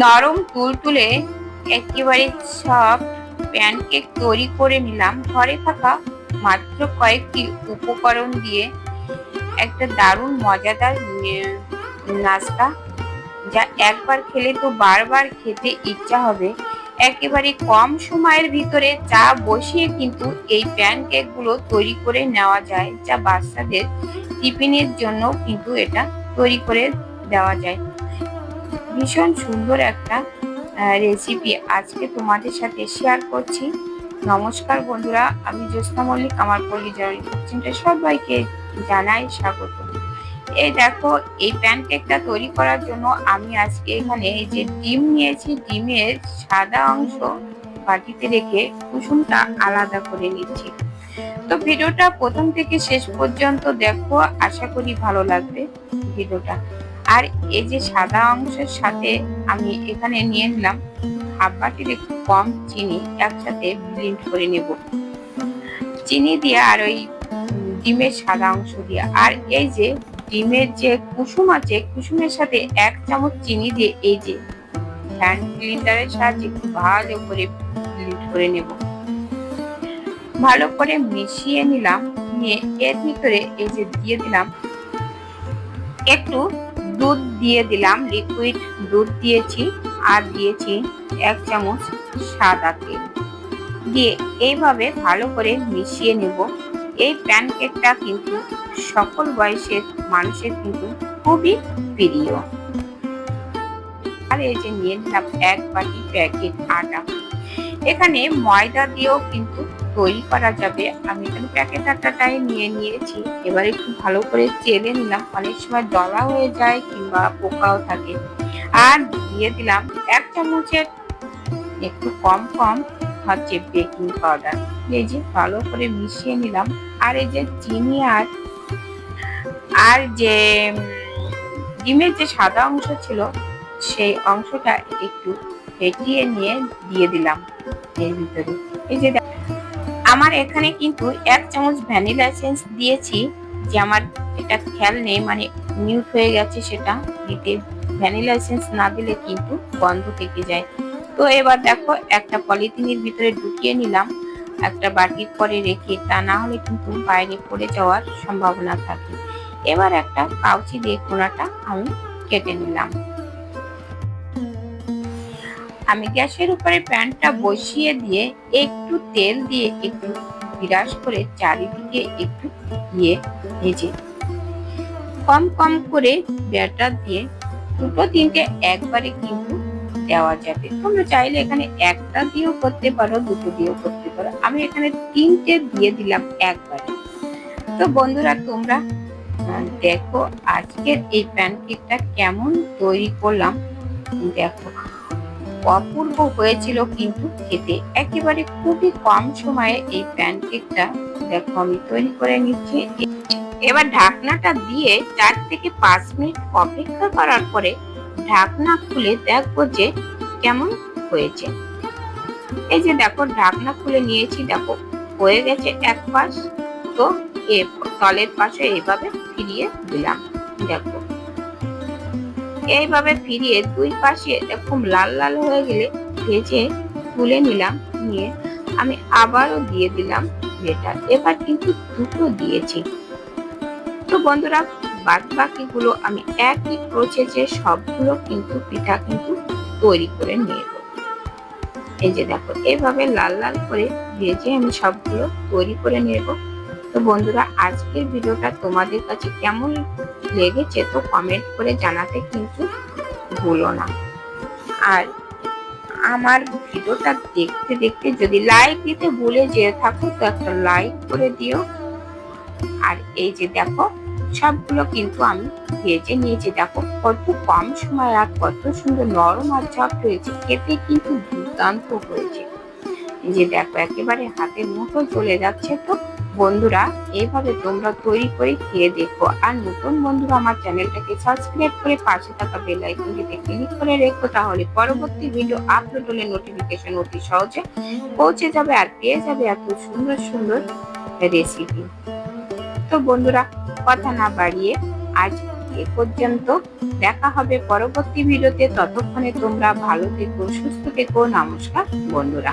নরম তুলতুলে একেবারে সব প্যানকেক তৈরি করে নিলাম। ঘরে থাকা মাত্র কয়েকটি উপকরণ দিয়ে একটা দারুণ মজাদার নাস্তা, যা একবার খেলে তো বারবার খেতে ইচ্ছা হবে। একেবারে কম সময়ের ভিতরে চা বসিয়ে কিন্তু এই প্যানকেকগুলো তৈরি করে নেওয়া যায়, যা বাচ্চাদের টিফিনের জন্য কিন্তু এটা তৈরি করে দেওয়া যায়। ভীষণ সুন্দর একটা রেসিপি আজকে তোমাদের সাথে শেয়ার করছি। নমস্কার বন্ধুরা, আমি জ্যোৎস্না মল্লিক, আমার পরিচয় কিচেনটা সবাইকে জানাই স্বাগত। এই দেখো, এই প্যানকেকটা তৈরি করার জন্য আমি আজকে এখানে এই যে ডিম নিয়েছি, ডিমের সাদা অংশ বাটিতে রেখে কুসুমটা আলাদা করে নিচ্ছি। তো ভিডিওটা প্রথম থেকে শেষ পর্যন্ত দেখো, আশা করি ভালো লাগবে ভিডিওটা। আর এই যে সাদা অংশের সাথে আমি এখানে নিয়ে নিলাম হাফ বাটির একটু কম চিনি, একসাথে ব্লিন্ড করে নেব। চিনি দিয়ে আর ওই ডিমের সাদা অংশ দিয়ে। আর এই যে ডিমের যে কুসুম আছে, কুসুমের সাথে এক চামচ চিনি দিয়ে এই যে হ্যান্ড ব্লিন্ডারের সাহায্যে ভালো করে ব্লিন্ড করে নেব। ভালো করে মিশিয়ে নিলাম, নিয়ে এর ভিতরে এই যে দিয়ে দিলাম একটু দুধ দিয়ে দিলাম লিকুইড দুধ দিয়েছি আর দিয়েছি এক চামচ সাদা তেল। দিয়ে এইভাবে ভালো করে মিশিয়ে নেব। এই প্যানকেকটা কিন্তু সকল বয়সের মানুষের কিন্তু খুবই প্রিয়। আর এই যে নিয়ে নিলাম এক বাটি প্যাকেট আটা। এখানে ময়দা দিয়েও কিন্তু তৈরি করা যাবে। আমি এখানে প্যাকেট আটাটাই নিয়ে নিয়েছি। এবার একটু ভালো করে চেলে নিলাম। অনেক সময় দলা হয়ে যায় কিংবা পোকাও থাকে। আর দিয়ে দিলাম এক চামচের একটু কম কম হচ্ছে বেকিং পাউডার এই যে ভালো করে মিশিয়ে নিলাম। আর এই যে চিনি আর আর যে ডিমের যে সাদা অংশ ছিল, সেই অংশটা একটু ফেটিয়ে নিয়ে দিয়ে দিলাম। এর ভিতরে। এই যে আমার এখানে কিন্তু এক চামচ ভ্যানিলা এসেন্স দিয়েছি, যে আমার এটা খেয়াল নেই মানে মিউট হয়ে গেছে সেটা, দিতে ভ্যানিলা এসেন্স না দিলে কিন্তু গন্ধ থেকে যায়। তো এবার দেখো, একটা পলিথিনের ভিতরে ঢুকিয়ে নিলাম, একটা বাটির পরে রেখে, তা না হলে কিন্তু বাইরে পড়ে যাওয়ার সম্ভাবনা থাকে। এবার একটা কাউচি দিয়ে কোনাটা আমি কেটে নিলাম। আমি গ্যাসের উপরে প্যানটা বসিয়ে দিয়ে একটু তেল দিয়ে একটু বিরাস করে চারিদিকে একটু দিয়ে ভেজে কম কম করে ব্যাটার দিয়ে দুটো তিনটে একবারে কিন্তু দেওয়া যাবে। তোমরা চাইলে এখানে একটা দিয়েও করতে পারো, দুটো দিয়েও করতে পারো। আমি এখানে তিনটে দিয়ে দিলাম একবারে। তো বন্ধুরা, তোমরা দেখো আজকের এই প্যানকেকটা কেমন তৈরি করলাম। দেখো। অপূর্ব হয়েছিল কিন্তু খেতে। একেবারে খুবই কম সময়ে এই প্যানকেকটা দেখো আমি তৈরি করে নিচ্ছি। এবার ঢাকনাটা দিয়ে চার থেকে পাঁচ মিনিট অপেক্ষা করার পরে ঢাকনা খুলে দেখব যে কেমন হয়েছে। এই যে দেখো ঢাকনা খুলে নিয়েছি, দেখো হয়ে গেছে এক পাশ। তো তলের পাশে এইভাবে ফিরিয়ে দিলাম, দেখো। এইভাবে ফিরিয়ে দুই পাশে এরকম লাল লাল হয়ে গেলে ভেজে তুলে নিলাম, নিয়ে আমি আবারও দিয়ে দিলাম বেটার এবার কিন্তু দুটো দিয়েছি। তো বন্ধুরা বাদ বাকিগুলো আমি একই প্রসেসে সবগুলো কিন্তু পিঠা কিন্তু তৈরি করে নিয়ে এই যে দেখো এইভাবে লাল লাল করে ভেজে আমি সবগুলো তৈরি করে নেব। তো বন্ধুরা, আজকের ভিডিওটা তোমাদের কাছে কেমন লেগেছে তো কমেন্ট করে জানাতে কিন্তু ভুলো না। আর আমার ভিডিওটা দেখতে দেখতে যদি লাইক দিতে ভুলে যেয়ে থাকো, তো একটা লাইক করে দিও। আর এই যে দেখো, সবগুলো কিন্তু আমি ভেজে নিয়েছি। দেখো কত কম সময় আর কত সুন্দর নরম আর চপ হয়েছে খেতে কিন্তু দুর্দান্ত হয়েছে। যে দেখো, একেবারে হাতের মুঠো চলে যাচ্ছে তো। বন্ধুরা, এইভাবে তোমরা তৈরি করে খেয়ে দেখো। আর নতুন বন্ধুরা, আমার চ্যানেলটাকে সাবস্ক্রাইব করে পাশে থাকা বেল আইকনটিতে ক্লিক করে রেখো, তাহলে পরবর্তী ভিডিও আপলোড হলে নোটিফিকেশন অতি সহজে পৌঁছে যাবে আর পেয়ে যাবে এত সুন্দর সুন্দর রেসিপি তো বন্ধুরা, কথা না বাড়িয়ে আজ এ পর্যন্ত। দেখা হবে পরবর্তী ভিডিওতে ততক্ষণে তোমরা ভালো থেকো, সুস্থ থেকো। নমস্কার বন্ধুরা।